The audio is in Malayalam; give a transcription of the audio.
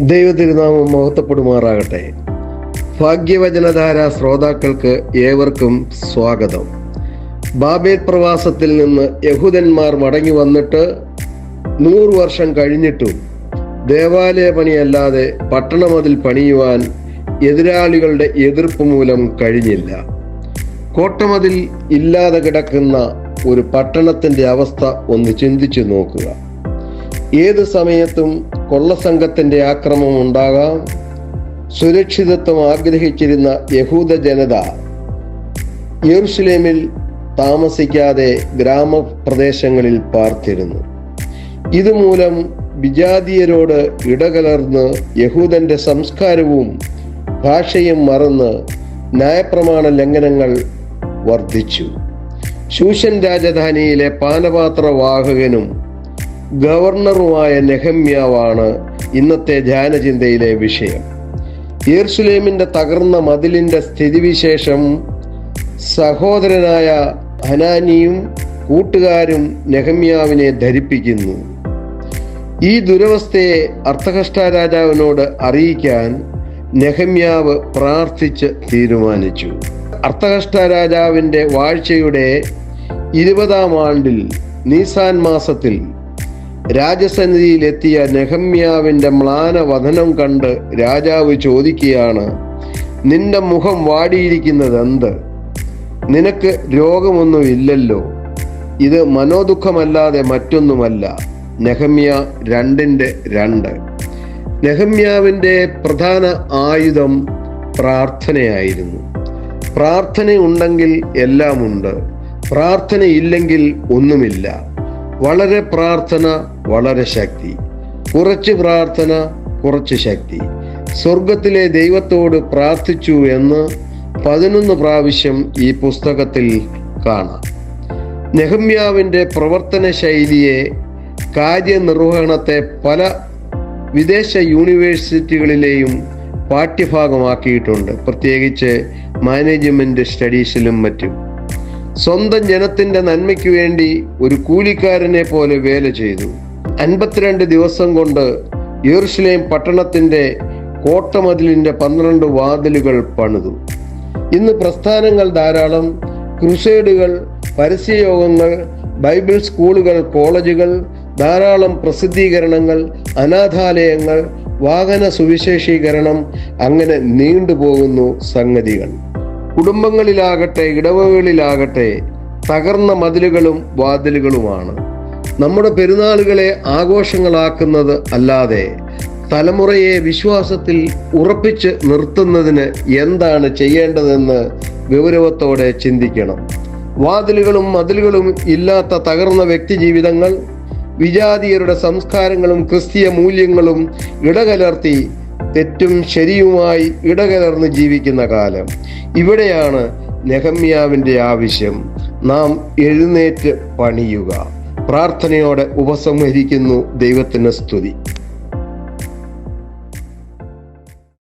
ദൈവതിരുനാമം മഹത്വപ്പെടുമാറാകട്ടെ. ഭാഗ്യവചനധാര ശ്രോതാക്കൾക്ക് ഏവർക്കും സ്വാഗതം. ബാബേൽ പ്രവാസത്തിൽ നിന്ന് യഹൂദന്മാർ മടങ്ങി വന്നിട്ട് നൂറ് വർഷം കഴിഞ്ഞിട്ടും ദേവാലയ പണിയല്ലാതെ പട്ടണമതിൽ പണിയുവാൻ എതിരാളികളുടെ എതിർപ്പ് മൂലം കഴിഞ്ഞില്ല. കോട്ടമതിൽ ഇല്ലാതെ കിടക്കുന്ന ഒരു പട്ടണത്തിന്റെ അവസ്ഥ ഒന്ന് ചിന്തിച്ചു നോക്കുക. ഏത് സമയത്തും കൊള്ളസംഘത്തിന്റെ ആക്രമണം ഉണ്ടാകാം. സുരക്ഷിതത്വം ആഗ്രഹിച്ചിരുന്ന യഹൂദ ജനത യെറുസലേമിൽ താമസിക്കാതെ ഗ്രാമപ്രദേശങ്ങളിൽ പാർത്തിരുന്നു. ഇതുമൂലം വിജാതീയരോട് ഇടകലർന്ന് യഹൂദന്റെ സംസ്കാരവും ഭാഷയും മറന്ന് ന്യായപ്രമാണ ലംഘനങ്ങൾ വർദ്ധിച്ചു. ശൂഷൻ രാജധാനിയിലെ പാനപാത്രവാഹകനും ഗവർണറുമായ നെഹമ്യാവാണ് ഇന്നത്തെ ധ്യാനചിന്തയിലെ വിഷയം. യേർസുലേമിന്റെ തകർന്ന മതിലിന്റെ സ്ഥിതിവിശേഷം സഹോദരനായ ഹനാനിയും കൂട്ടുകാരും നെഹമ്യാവിനെ ധരിപ്പിക്കുന്നു. ഈ ദുരവസ്ഥയെ അർത്ഥകഷ്ട രാജാവിനോട് അറിയിക്കാൻ നെഹമ്യാവ് പ്രാർത്ഥിച്ച് തീരുമാനിച്ചു. അർത്ഥകഷ്ട രാജാവിന്റെ വാഴ്ചയുടെ ഇരുപതാം ആണ്ടിൽ നീസാൻ മാസത്തിൽ രാജസന്നിധിയിലെത്തിയ നെഹമ്യാവിന്റെ മ്ലാനവധനം കണ്ട് രാജാവ് ചോദിക്കുകയാണ് നിന്റെ മുഖം വാടിയിരിക്കുന്നത് എന്ത്? നിനക്ക് രോഗമൊന്നുമില്ലല്ലോ ഇത് മനോദുഃഖമല്ലാതെ മറ്റൊന്നുമല്ല നെഹമ്യ രണ്ടിന്റെ രണ്ട്. നെഹമ്യാവിന്റെ പ്രധാന ആയുധം പ്രാർത്ഥനയായിരുന്നു. പ്രാർത്ഥന ഉണ്ടെങ്കിൽ എല്ലാമുണ്ട്. പ്രാർത്ഥനയില്ലെങ്കിൽ ഒന്നുമില്ല. വളരെ പ്രാർത്ഥന വളരെ ശക്തി. കുറച്ച് പ്രാർത്ഥന കുറച്ച് ശക്തി. സ്വർഗത്തിലെ ദൈവത്തോട് പ്രാർത്ഥിച്ചു എന്ന് പതിനൊന്ന് പ്രാവശ്യം ഈ പുസ്തകത്തിൽ കാണാം. നെഹമ്യാവിന്റെ പ്രവർത്തന ശൈലിയെ കാര്യനിർവഹണത്തെ പല വിദേശ യൂണിവേഴ്സിറ്റികളിലെയും പാഠ്യഭാഗമാക്കിയിട്ടുണ്ട്. പ്രത്യേകിച്ച് മാനേജ്മെന്റ് സ്റ്റഡീസിലും മറ്റും. സ്വന്തം ജനത്തിന്റെ നന്മയ്ക്ക് വേണ്ടി ഒരു കൂലിക്കാരനെ പോലെ വേല ചെയ്തു. അൻപത്തിരണ്ട് ദിവസം കൊണ്ട് യെറുഷലേം പട്ടണത്തിന്റെ കോട്ടമതിലിന്റെ പന്ത്രണ്ട് വാതിലുകൾ പണിതു. ഇന്ന് പ്രസ്ഥാനങ്ങൾ ധാരാളം ക്രുസേഡുകൾ പരസ്യയോഗങ്ങൾ ബൈബിൾ സ്കൂളുകൾ കോളേജുകൾ ധാരാളം പ്രസിദ്ധീകരണങ്ങൾ അനാഥാലയങ്ങൾ വാഹന സുവിശേഷീകരണം അങ്ങനെ നീണ്ടുപോകുന്നു സംഗതികൾ. കുടുംബങ്ങളിലാകട്ടെ ഇടവകളിലാകട്ടെ തകർന്ന മതിലുകളും വാതിലുകളുമാണ്. നമ്മുടെ പെരുന്നാളുകളെ ആഘോഷങ്ങളാക്കുന്നത് അല്ലാതെ തലമുറയെ വിശ്വാസത്തിൽ ഉറപ്പിച്ച് നിർത്തുന്നതിന് എന്താണ് ചെയ്യേണ്ടതെന്ന് ഗൗരവത്തോടെ ചിന്തിക്കണം. വാതിലുകളും മതിലുകളും ഇല്ലാത്ത തകർന്ന വ്യക്തി ജീവിതങ്ങൾ വിജാതീയരുടെ സംസ്കാരങ്ങളും ക്രിസ്തീയ മൂല്യങ്ങളും ഇടകലർത്തി തെറ്റും ശരിയുമായി ഇടകലർന്ന് ജീവിക്കുന്ന കാലം. ഇവിടെയാണ് നെഹമ്യാവിന്റെ ആവശ്യം. നാം എഴുന്നേറ്റ് പണിയുക. പ്രാർത്ഥനയോടെ ഉപസംഹരിക്കുന്നു ദൈവത്തിന് സ്തുതി.